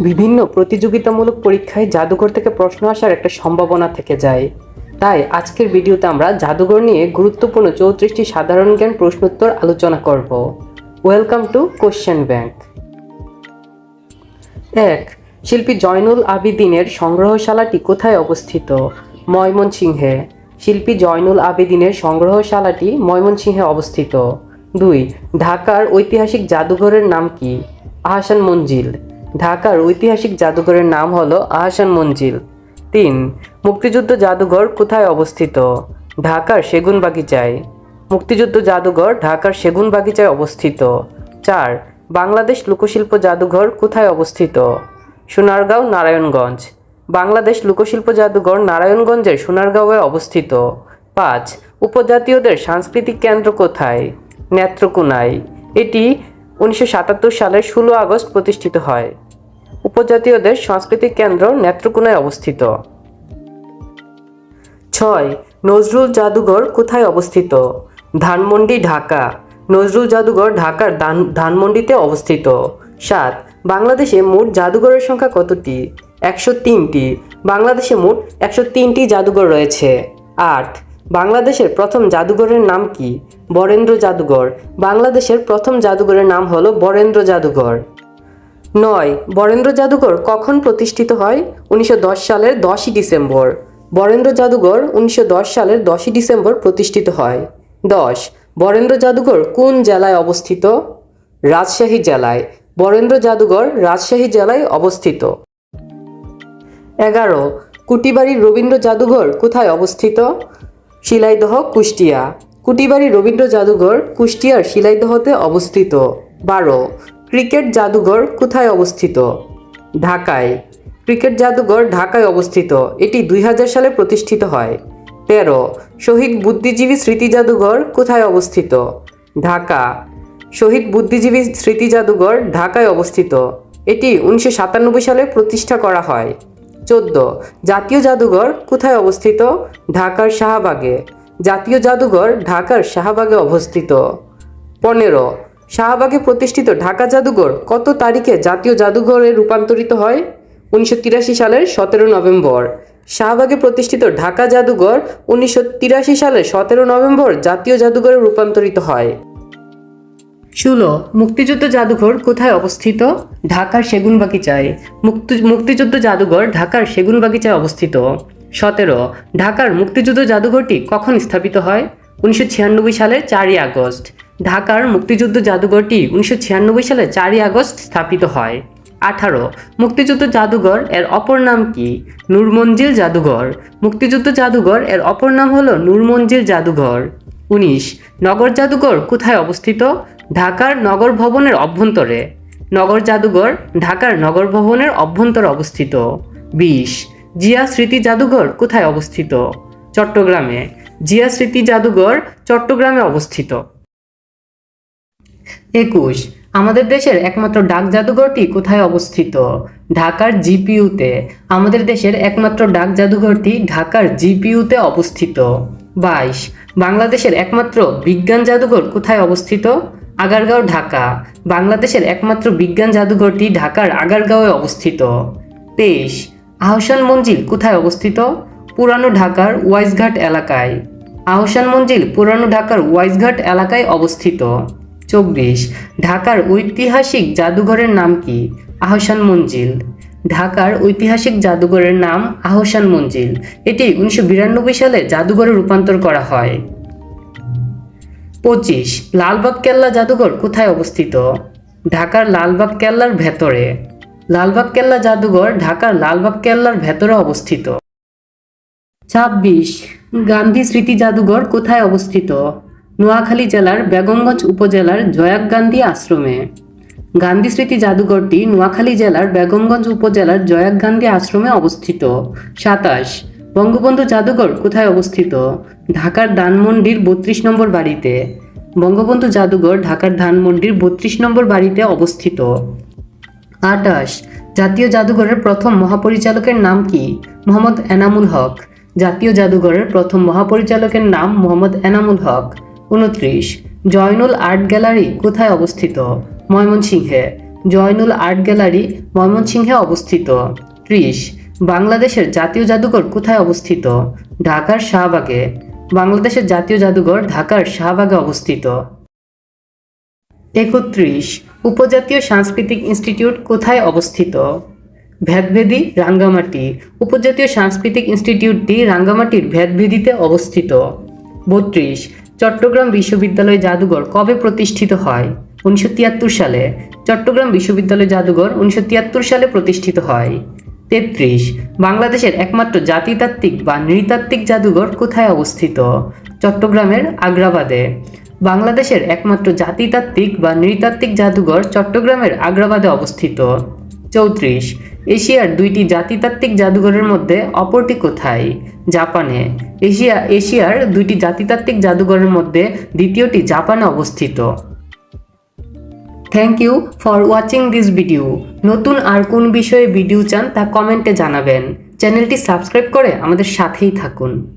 বিভিন্ন প্রতিযোগিতামূলক পরীক্ষায় জাদুঘর থেকে প্রশ্ন আসার একটা সম্ভাবনা থেকে যায়। তাই আজকের ভিডিওতে আমরা জাদুঘর নিয়ে গুরুত্বপূর্ণ চৌত্রিশটি সাধারণ জ্ঞান প্রশ্নোত্তর আলোচনা করব। ওয়েলকাম টু কোশ্চেন ব্যাংক এক, শিল্পী জয়নুল আবিদিনের সংগ্রহশালাটি কোথায় অবস্থিত? ময়মনসিংহে। শিল্পী জয়নুল আবেদিনের সংগ্রহশালাটি ময়মনসিংহে অবস্থিত। দুই, ঢাকার ঐতিহাসিক জাদুঘরের নাম কি? আহসান মঞ্জিল। ঢাকার ঐতিহাসিক জাদুঘরের নাম হলো আহসান মঞ্জিল। তিন, মুক্তিযুদ্ধ জাদুঘর কোথায় অবস্থিত? ঢাকার সেগুন বাগিচায় মুক্তিযুদ্ধ জাদুঘর ঢাকার সেগুন বাগিচায় অবস্থিত। চার, বাংলাদেশ লোকশিল্প জাদুঘর কোথায় অবস্থিত? সোনারগাঁও, নারায়ণগঞ্জ। বাংলাদেশ লোকশিল্প জাদুঘর নারায়ণগঞ্জের সোনারগাঁওয়ে অবস্থিত। পাঁচ, উপজাতীয়দের সাংস্কৃতিক কেন্দ্র কোথায়? নেত্রকোনায়। এটি উনিশশো সাতাত্তর সালের ষোলো আগস্ট প্রতিষ্ঠিত হয়। উপজাতীয়দের সাংস্কৃতিক কেন্দ্র নেত্রকোনায় অবস্থিত। ছয়, নজরুল জাদুঘর কোথায় অবস্থিত? ধানমন্ডি, ঢাকা। নজরুল জাদুঘর ঢাকার ধান, ধানমন্ডিতে অবস্থিত। সাত, বাংলাদেশে মোট জাদুঘরের সংখ্যা কতটি? একশো তিনটি। বাংলাদেশে মোট একশো তিনটি জাদুঘর রয়েছে। আট বাংলাদেশের প্রথম জাদুঘরের নাম কি? বরেন্দ্র জাদুঘর। বাংলাদেশের প্রথম জাদুঘরের নাম হলো বরেন্দ্র জাদুঘর। নয়, বরেন্দ্র জাদুঘর কখন প্রতিষ্ঠিত হয়? উনিশশো দশ সালের দশই ডিসেম্বর। বরেন্দ্র জাদুঘর উনিশশো দশ সালের দশই ডিসেম্বর প্রতিষ্ঠিত হয়। দশ, বরেন্দ্র জাদুঘর কোন জেলায় অবস্থিত? রাজশাহী জেলায়। বরেন্দ্র জাদুঘর রাজশাহী জেলায় অবস্থিত। এগারো, কুটিবাড়ির রবীন্দ্র জাদুঘর কোথায় অবস্থিত? শিলাইদহ, কুষ্টিয়া। কুটিবাড়ি রবীন্দ্র জাদুঘর, কুষ্টিয়ার শিলাইদহতে অবস্থিত। বারো, ক্রিকেট জাদুঘর কোথায় অবস্থিত? ঢাকায়। ক্রিকেট জাদুঘর ঢাকায় অবস্থিত। এটি দুই হাজার সালে প্রতিষ্ঠিত হয়। তেরো, শহীদ বুদ্ধিজীবী স্মৃতি জাদুঘর কোথায় অবস্থিত? ঢাকা। শহীদ বুদ্ধিজীবী স্মৃতি জাদুঘর ঢাকায় অবস্থিত। এটি উনিশশো সাতানব্বই সালে প্রতিষ্ঠা করা হয়। চোদ্দ। জাতীয় জাদুঘর কোথায় অবস্থিত? ঢাকার শাহবাগে। জাতীয় জাদুঘর ঢাকার শাহবাগে অবস্থিত। পনেরো। শাহবাগে প্রতিষ্ঠিত ঢাকা জাদুঘর কত তারিখে জাতীয় জাদুঘরে রূপান্তরিত হয়? উনিশশো তিরাশি সালের সতেরো নভেম্বর। শাহবাগে প্রতিষ্ঠিত ঢাকা জাদুঘর উনিশশো তিরাশি সালের সতেরো নভেম্বর জাতীয় জাদুঘরে রূপান্তরিত হয়। ষোলো মুক্তিযুদ্ধ জাদুঘর কোথায় অবস্থিত? ঢাকার সেগুনবাগিচায় মুক্তি, মুক্তিযুদ্ধ জাদুঘর ঢাকার সেগুনবাগিচায় অবস্থিত। সতেরো, ঢাকার মুক্তিযুদ্ধ জাদুঘরটি কখন স্থাপিত হয়? উনিশশো ছিয়ানব্বই সালের চারই আগস্ট। ঢাকার মুক্তিযুদ্ধ জাদুঘরটি উনিশশো ছিয়ানব্বই সালে চারই আগস্ট স্থাপিত হয়। আঠারো, মুক্তিযুদ্ধ জাদুঘর এর অপর নাম কি? নূরমঞ্জিল জাদুঘর। মুক্তিযুদ্ধ জাদুঘর এর অপর নাম হলো নূরমঞ্জিল জাদুঘর। উনিশ, নগর জাদুঘর কোথায় অবস্থিত? ঢাকার নগর ভবনের অভ্যন্তরে। নগর জাদুঘর ঢাকার নগর ভবনের অভ্যন্তরে অবস্থিত। বিশ, জিয়া স্মৃতি জাদুঘর কোথায় অবস্থিত? চট্টগ্রামে। জিয়া স্মৃতি জাদুঘর চট্টগ্রামে অবস্থিত। একুশ, আমাদের দেশের একমাত্র ডাক জাদুঘরটি কোথায় অবস্থিত? ঢাকার জিপিইউতে। আমাদের দেশের একমাত্র ডাক জাদুঘরটি ঢাকার জিপিইউতে অবস্থিত। বাইশ, বাংলাদেশের একমাত্র বিজ্ঞান জাদুঘর কোথায় অবস্থিত? আগারগাঁও, ঢাকা। বাংলাদেশের একমাত্র বিজ্ঞান জাদুঘরটি ঢাকার আগারগাঁওয়ে অবস্থিত। তেইশ, আহসান মঞ্জিল কোথায় অবস্থিত? পুরানো ঢাকার ওয়াইজঘাট এলাকায়। আহসান মঞ্জিল পুরানো ঢাকার ওয়াইজঘাট এলাকায় অবস্থিত। চব্বিশ, ঢাকার ঐতিহাসিক জাদুঘরের নাম কি? আহসান মঞ্জিল। ঢাকার ঐতিহাসিক জাদুঘরের নাম আহসান মঞ্জিল। এটি উনিশশো বিরানব্বই সালে জাদুঘরে রূপান্তর করা হয়। পঁচিশ, লালবাগ কেল্লা জাদুঘর কোথায় অবস্থিত? ঢাকার লালবাগ কেল্লার ভেতরে। লালবাগ কেল্লা জাদুঘর ঢাকার লালবাগ কেল্লার ভেতরে অবস্থিত। ছাব্বিশ, গান্ধী স্মৃতি জাদুঘর কোথায় অবস্থিত? নোয়াখালী জেলার বেগমগঞ্জ উপজেলার জয়াক গান্ধী আশ্রমে। গান্ধী স্মৃতি জাদুঘরটি নোয়াখালী জেলার বেগমগঞ্জ উপজেলার জয়াক গান্ধী আশ্রমে অবস্থিত। সাতাশ, বঙ্গবন্ধু জাদুঘর কোথায় অবস্থিত? ঢাকার ধানমন্ডির বত্রিশ নম্বর বাড়িতে। বঙ্গবন্ধু জাদুঘর ঢাকার ধানমন্ডির বত্রিশ নম্বর বাড়িতে অবস্থিত। আটাশ জাতীয় জাদুঘরের প্রথম মহাপরিচালকের নাম কি? মোহাম্মদ এনামুল হক। জাতীয় জাদুঘরের প্রথম মহাপরিচালকের নাম মোহাম্মদ এনামুল হক। উনত্রিশ, জয়নুল আর্ট গ্যালারি কোথায় অবস্থিত? ময়মনসিংহে, জয়নুল আর্ট গ্যালারি ময়মনসিংহে অবস্থিত। ত্রিশ, বাংলাদেশের জাতীয় জাদুঘর কোথায় অবস্থিত? ঢাকার শাহবাগে, বাংলাদেশের জাতীয় জাদুঘর ঢাকার শাহবাগে অবস্থিত। একত্রিশ, উপজাতীয় সাংস্কৃতিক ইনস্টিটিউট কোথায় অবস্থিত? ভেদভেদি রাঙ্গামাটি, উপজাতীয় সাংস্কৃতিক ইনস্টিটিউটটি রাঙ্গামাটির ভেদভেদিতে অবস্থিত। বত্রিশ চট্টগ্রাম বিশ্ববিদ্যালয় জাদুঘর কবে প্রতিষ্ঠিত হয়? উনিশশো তিয়াত্তর সালে চট্টগ্রাম বিশ্ববিদ্যালয় জাদুঘর উনিশশো তিয়াত্তর সালে প্রতিষ্ঠিত হয়। তেত্রিশ, বাংলাদেশের একমাত্র জাতিতাত্ত্বিক বা নৃতাত্ত্বিক জাদুঘর কোথায় অবস্থিত? চট্টগ্রামের আগ্রাবাদে। বাংলাদেশের একমাত্র জাতিতাত্ত্বিক বা নৃতাত্ত্বিক জাদুঘর চট্টগ্রামের আগ্রাবাদে অবস্থিত। চৌত্রিশ এশিয়ার দুইটি জাতিতাত্ত্বিক জাদুঘরের মধ্যে অপরটি কোথায়? জাপানে। এশিয়া, এশিয়ার দুইটি জাতিতাত্ত্বিক জাদুঘরের মধ্যে দ্বিতীয়টি জাপানে অবস্থিত। Thank you for watching this video নতুন আর কোন বিষয়ে ভিডিও চান তা কমেন্টে জানাবেন। চ্যানেলটি সাবস্ক্রাইব করে আমাদের সাথেই থাকুন।